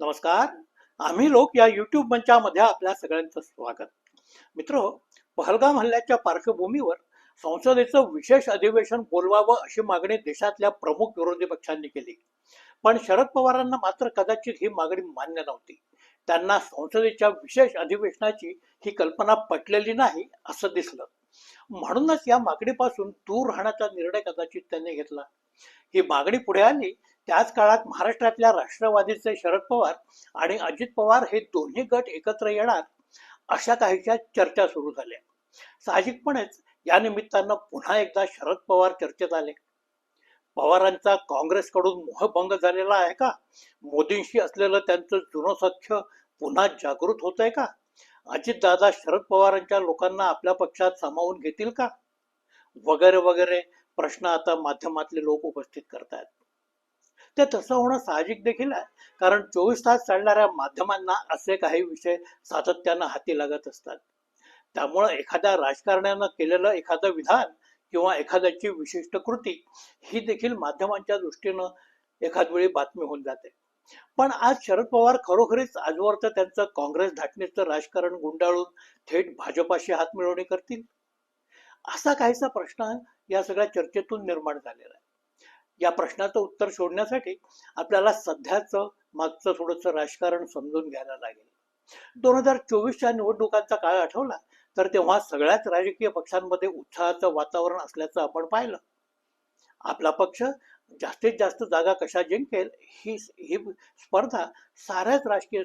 नमस्कार. आम्ही लोक या युट्यूब मंचामध्ये आपल्या सगळ्यांचं स्वागत. मित्र पहलगाम हल्ल्याच्या पार्श्वभूमीवर संसदेचं विशेष अधिवेशन बोलवावं अशी मागणी देशातल्या प्रमुख विरोधी पक्षांनी केली. पण शरद पवारांना मात्र कदाचित ही मागणी मान्य नव्हती. त्यांना संसदेच्या विशेष अधिवेशनाची ही कल्पना पटलेली नाही असं दिसलं. म्हणूनच या मागणीपासून दूर राहण्याचा निर्णय कदाचित त्यांनी घेतला. ही मागणी पुढे आली त्याच काळात महाराष्ट्रातल्या राष्ट्रवादीचे शरद पवार आणि अजित पवार हे दोन्ही गट एकत्र येणार अशा काहीच्या चर्चा सुरू झाल्या. साहजिकपणेच या निमित्तानं पुन्हा एकदा शरद पवार चर्चेत आले. पवारांचा काँग्रेसकडून मोहभंग झालेला आहे का? मोदींशी असलेलं त्यांचं जुनं सख्य पुन्हा जागृत होत आहे का? अजितदादा शरद पवारांच्या लोकांना आपल्या पक्षात सामावून घेतील का? वगैरे वगैरे प्रश्न आता माध्यमातले लोक उपस्थित करतात ते तसं होणं साहजिक देखील आहे. कारण चोवीस तास चालणाऱ्या माध्यमांना असे काही विषय सातत्यानं हाती लागत असतात. त्यामुळं एखाद्या राजकारण्यानं केलेलं एखादं विधान किंवा एखाद्याची विशिष्ट कृती ही देखील माध्यमांच्या दृष्टीनं एखाद वेळी बातमी होऊन जाते. पण आज शरद पवार खरोखरीच तर त्यांचं काँग्रेस धाटणीचं राजकारण गुंडाळून थेट भाजपाशी हात मिळवणी करतील? असा काहीसा प्रश्न या सगळ्या चर्चेतून निर्माण झालेला आहे. या प्रश्नाचं उत्तर शोधण्यासाठी आपल्याला सध्याचं मागचं थोडंसं राजकारण समजून घ्यायला लागेल. दोन हजार चोवीसच्या निवडणुकांचा काळ आठवला तर तेव्हा सगळ्याच राजकीय पक्षांमध्ये उत्साहाचं वातावरण असल्याचं आपण पाहिलं. आपला पक्ष जास्तीत जास्त जागा कशा जिंकेल ही ही स्पर्धा साऱ्याच राजकीय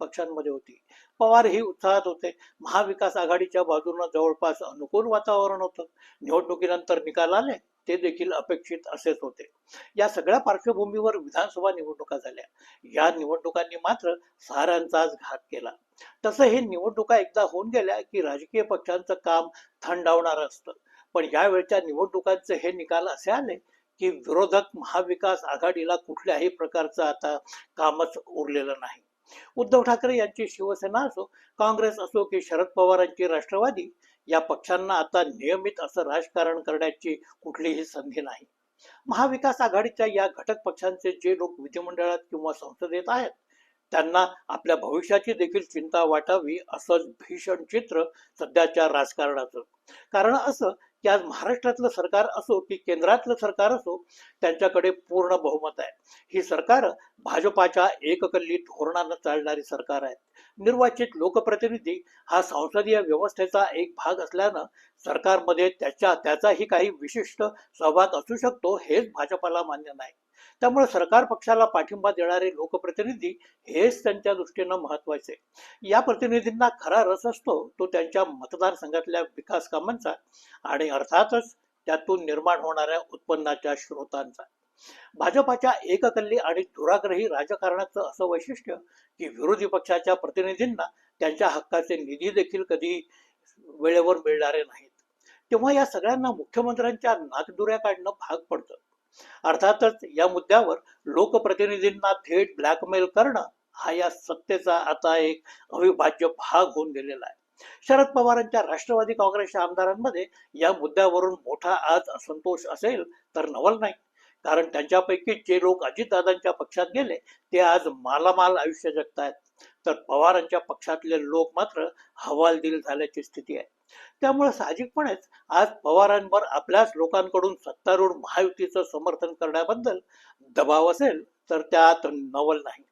पक्षांमध्ये होती. पवार ही उत्साहात होते. महाविकास आघाडीच्या बाजूनं जवळपास अनुकूल वातावरण होतं. निवडणुकीनंतर निकाल आले. ते देखील अपेक्षित असेच होते. या सगळ्या पार्श्वभूमीवर विधानसभा निवडणुका झाल्या. या निवडणुकांनी मात्र सहारांचाच घात केला. तसं हे निवडणुका एकदा होऊन गेल्या की राजकीय पक्षांचं काम थंडावणार असतं. पण यावेळच्या निवडणुकांचे हे निकाल असे आले की विरोधक महाविकास आघाडीला कुठल्याही प्रकारचं आता कामच उरलेलं नाही. उद्धव ठाकरे यांची शिवसेना असो काँग्रेस असो की शरद पवारांची राष्ट्रवादी या पक्षांना आता नियमित असं राजकारण करण्याची कुठलीही संधी नाही. महाविकास आघाडीच्या या घटक पक्षांचे जे लोक विधिमंडळात किंवा संसदेत आहेत त्यांना आपल्या भविष्याची देखील चिंता वाटावी असं भीषण चित्र सध्याच्या राजकारणाचं. कारण असं की आज महाराष्ट्रातलं सरकार असो की केंद्रातलं सरकार असो त्यांच्याकडे पूर्ण बहुमत आहे. ही सरकार भाजपाच्या एककल्ली धोरणानं चालणारी सरकार आहेत निर्वाचित लोकप्रतिनिधी हा संसदीय व्यवस्थेचा एक भाग असल्यानं सरकारमध्ये त्याच्या त्याचाही काही विशिष्ट सहभाग असू शकतो हेच भाजपाला मान्य नाही. त्यामुळे सरकार पक्षाला पाठिंबा देणारे लोकप्रतिनिधी हेच त्यांच्या दृष्टीनं महत्त्वाचे. या प्रतिनिधींना खरा रस असतो तो त्यांच्या मतदारसंघातल्या विकास कामांचा आणि अर्थातच त्यातून निर्माण होणाऱ्या उत्पन्नाच्या स्रोतांचा. भाजपाच्या एककल्ली आणि दुराग्रही राजकारणाचं असं वैशिष्ट्य की विरोधी पक्षाच्या प्रतिनिधींना त्यांच्या हक्काचे निधी देखील कधी वेळेवर मिळणारे नाहीत. तेव्हा या सगळ्यांना मुख्यमंत्र्यांच्या नागदुऱ्या काढणं भाग पडतं. अर्थातच या मुद्द्यावर लोकप्रतिनिधींना थेट ब्लॅकमेल करणं हा या सत्तेचा आता एक अविभाज्य भाग होऊन गेलेला आहे. शरद पवारांच्या राष्ट्रवादी काँग्रेसच्या आमदारांमध्ये या मुद्द्यावरून मोठा आज असंतोष असेल तर नवल नाही. कारण त्यांच्यापैकी जे लोक अजितदादांच्या पक्षात गेले ते आज मालामाल आयुष्य जगतायत. तर पवारांच्या पक्षातले लोक मात्र हवालदिल झाल्याची स्थिती आहे. त्यामुळे साहजिकपणेच आज पवारांवर आपल्याच लोकांकडून सत्तारूढ महायुतीचं समर्थन करण्याबद्दल दबाव असेल तर त्यात नवल नाही.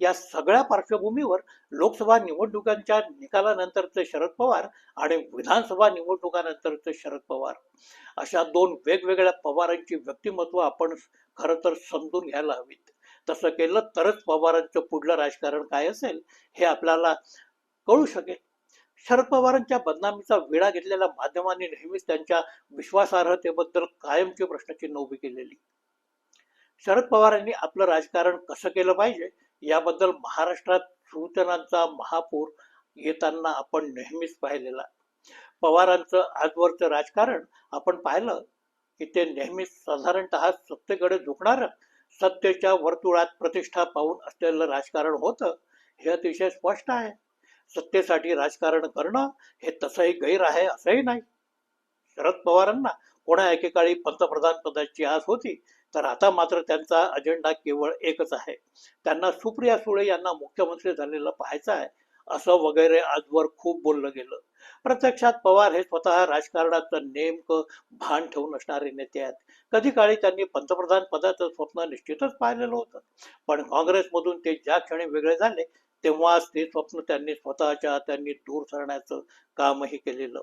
या सगळ्या पार्श्वभूमीवर लोकसभा निवडणुकांच्या निकालानंतरचे शरद पवार आणि विधानसभा निवडणुकानंतरचे शरद पवार अशा दोन वेगवेगळ्या पवारांची व्यक्तिमत्व आपण खर तर समजून घ्यायला हवीत. तसं केलं तरच पवारांचं पुढलं राजकारण काय असेल हे आपल्याला कळू शकेल. शरद पवारांच्या बदनामीचा वेळा घेतलेल्या माध्यमांनी नेहमीच त्यांच्या विश्वासार्हतेबद्दल कायमची प्रश्नचिन्ह उभी केलेली. शरद पवारांनी आपलं राजकारण कसं केलं पाहिजे याबद्दल महाराष्ट्रात सूचनांचा महापूर येताना आपण नेहमीच पाहिलेला. पवारांचं आजवरचं राजकारण आपण पाहिलं की ते नेहमीच साधारणतः सत्तेकडे झुकणार सत्तेच्या वर्तुळात प्रतिष्ठा पाहून असलेलं राजकारण होतं हे अतिशय स्पष्ट आहे. सत्तेसाठी राजकारण करणं हे तसंही गैर आहे असंही नाही. शरद पवारांना कोणा एकेकाळी पंतप्रधान पदाची आस होती तर आता मात्र त्यांचा अजेंडा केवळ एकच आहे. त्यांना सुप्रिया सुळे यांना मुख्यमंत्री झालेलं पाहायचं आहे असं वगैरे आजवर खूप बोललं गेलं. प्रत्यक्षात पवार हे स्वतः राजकारणाचं नेमकं भान ठेवून असणारे नेते आहेत. कधी काळी त्यांनी पंतप्रधान पदाचं स्वप्न निश्चितच पाहिलेलं होतं. पण काँग्रेसमधून ते ज्या क्षणी वेगळे झाले तेव्हाच ते स्वप्न त्यांनी स्वतःच्या त्यांनी दूर सरण्याचं कामही केलेलं.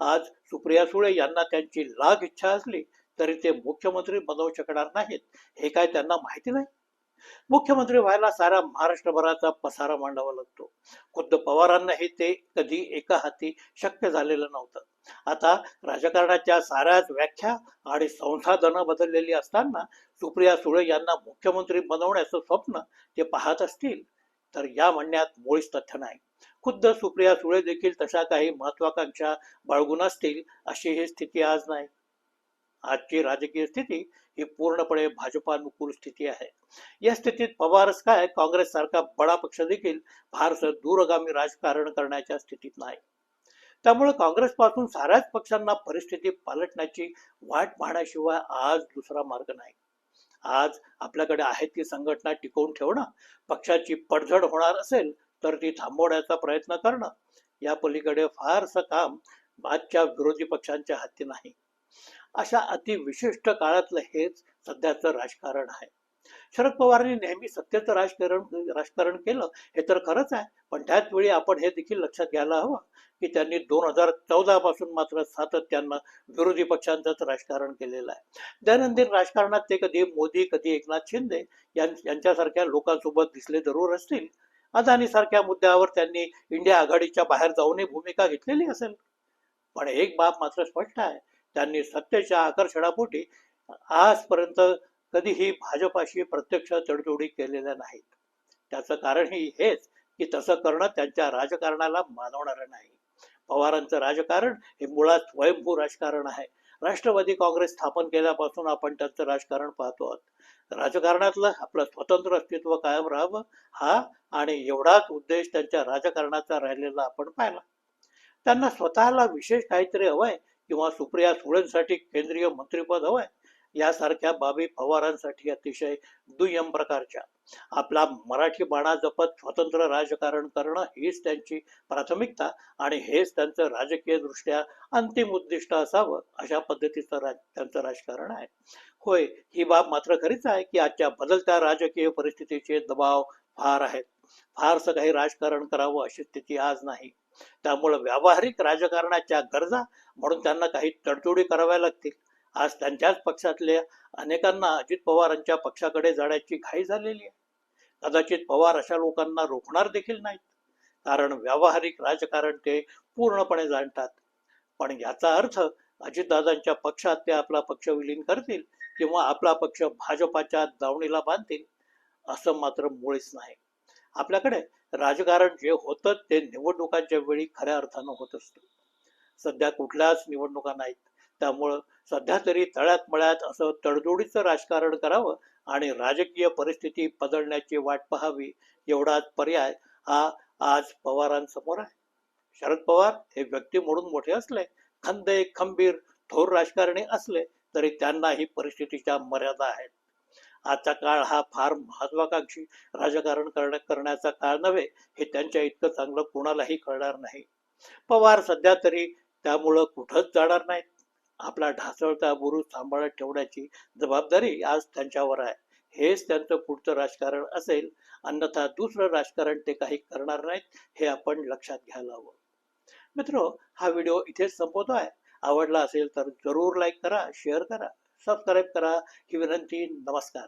आज सुप्रिया सुळे यांना त्यांची लाग इच्छा असली तरी ते मुख्यमंत्री बनवू शकणार नाहीत हे काय त्यांना माहिती नाही? मुख्यमंत्री व्हायला सारा महाराष्ट्रभराचा पसारा मांडावा लागतो. खुद्द पवारांनाही ते कधी एका हाती शक्य झालेलं नव्हतं. आता राजकारणाच्या साऱ्याच व्याख्या आणि संसाधनं बदललेली असताना सुप्रिया सुळे यांना मुख्यमंत्री बनवण्याचं स्वप्न ते पाहत असतील. तर या म्हणण्यात मुळीच तथ्य नाही. खुद्द सुप्रिया सुळे देखील तशा काही महत्वाकांक्षा बाळगून असतील अशी ही स्थिती आज नाही. आजची राजकीय स्थिती ही पूर्णपणे भाजपानुकूल स्थिती आहे. या स्थितीत पवारच काय काँग्रेस सारखा बडा पक्ष देखील फारसं दूरगामी राजकारण करण्याच्या स्थितीत नाही. त्यामुळे काँग्रेसपासून साऱ्याच पक्षांना परिस्थिती पालटण्याची वाट पाहण्याशिवाय आज दुसरा मार्ग नाही. आज आपल्याकडे आहे ती संघटना टिकवून ठेवणं पक्षाची पडझड होणार असेल तर ती थांबवण्याचा प्रयत्न करणं या पलीकडे फारसं काम आजच्या विरोधी पक्षांच्या हाती नाही. अशा अतिविशिष्ट काळातलं हेच सध्याचं राजकारण आहे. शरद पवारांनी नेहमी सत्तेचं राजकारण राजकारण केलं हे तर खरंच आहे. पण त्याच वेळी आपण हे देखील लक्षात घ्यायला हवं की त्यांनी दोन हजार चौदा पासून मात्र सातत्यानं विरोधी पक्षांचंच राजकारण केलेलं आहे. दैनंदिन राजकारणात ते कधी मोदी कधी एकनाथ शिंदे यां- यांच्यासारख्या लोकांसोबत दिसले जरूर असतील. अदानी सारख्या मुद्द्यावर त्यांनी इंडिया आघाडीच्या बाहेर जाऊनही भूमिका घेतलेली असेल. पण एक बाब मात्र स्पष्ट आहे. त्यांनी सत्तेच्या आकर्षणापोटी आजपर्यंत कधीही भाजपाशी प्रत्यक्ष तडजोडी केलेल्या नाहीत. त्याचं कारणही हेच की तसं करणं त्यांच्या राजकारणाला मानवणारं नाही. पवारांचं राजकारण हे मुळात स्वयंभू राजकारण आहे. राष्ट्रवादी काँग्रेस स्थापन केल्यापासून आपण त्यांचं राजकारण पाहतो आहोत. राजकारणातलं आपलं स्वतंत्र अस्तित्व कायम राहावं हा आणि एवढाच उद्देश त्यांच्या राजकारणाचा राहिलेला आपण पाहिला. त्यांना स्वतःला विशेष काहीतरी हवंय किंवा सुप्रिया सुळेंसाठी केंद्रीय मंत्रिपद हवंय यासारख्या बाबी पवारांसाठी अतिशय दुय्यम प्रकारच्या. आपला मराठी बाणा जपत स्वतंत्र राजकारण करणं हीच त्यांची प्राथमिकता आणि हेच त्यांचं राजकीय दृष्ट्या अंतिम उद्दिष्ट असावं अशा पद्धतीचं राज त्यांचं राजकारण आहे. होय ही बाब मात्र खरीच आहे की आजच्या बदलत्या राजकीय परिस्थितीचे दबाव फार आहेत. फारसं काही राजकारण करावं अशी स्थिती आज नाही. त्यामुळे व्यावहारिक राजकारणाच्या गरजा म्हणून त्यांना काही तडजोडी कराव्या लागतील. आज त्यांच्याच पक्षातल्या अनेकांना अजित पवारांच्या पक्षाकडे जाण्याची घाई झालेली आहे. कदाचित पवार अशा लोकांना रोखणार देखील नाहीत. कारण व्यावहारिक राजकारण ते पूर्णपणे जाणतात. पण याचा अर्थ अजितदादांच्या पक्षात ते आपला पक्ष विलीन करतील किंवा आपला पक्ष भाजपाच्या दावणीला बांधतील असं मात्र मुळीच नाही. आपल्याकडे राजकारण जे होतं ते निवडणुकांच्या वेळी खऱ्या अर्थानं होत असतं. सध्या कुठल्याच निवडणुका नाहीत. त्यामुळं सध्या तरी तळ्यात मळ्यात असं तडजोडीचं राजकारण करावं आणि राजकीय परिस्थिती बदलण्याची वाट पाहावी एवढाच पर्याय हा आज पवारांसमोर आहे. शरद पवार हे व्यक्ती म्हणून मोठे असले खंदे खंबीर थोर राजकारणी असले तरी त्यांना ही परिस्थितीच्या मर्यादा आहेत. आजचा काळ हा फार महत्वाकांक्षी राजकारण करण्या करण्याचा काळ नव्हे हे त्यांच्या इतकं चांगलं कोणालाही कळणार नाही. पवार सध्या तरी त्यामुळं कुठंच जाणार नाहीत. आपला ढासळता बुरुज सांभाळत ठेवण्याची जबाबदारी आज त्यांच्यावर आहे. हेच त्यांचं पुढचं राजकारण असेल अन्यथा दुसरं राजकारण ते काही करणार नाहीत हे आपण लक्षात घ्यायला हवं मित्र हा व्हिडिओ इथेच संपवतो आहे. आवडला असेल तर जरूर लाईक करा शेअर करा सबस्क्राईब करा. ही विनंती नमस्कार.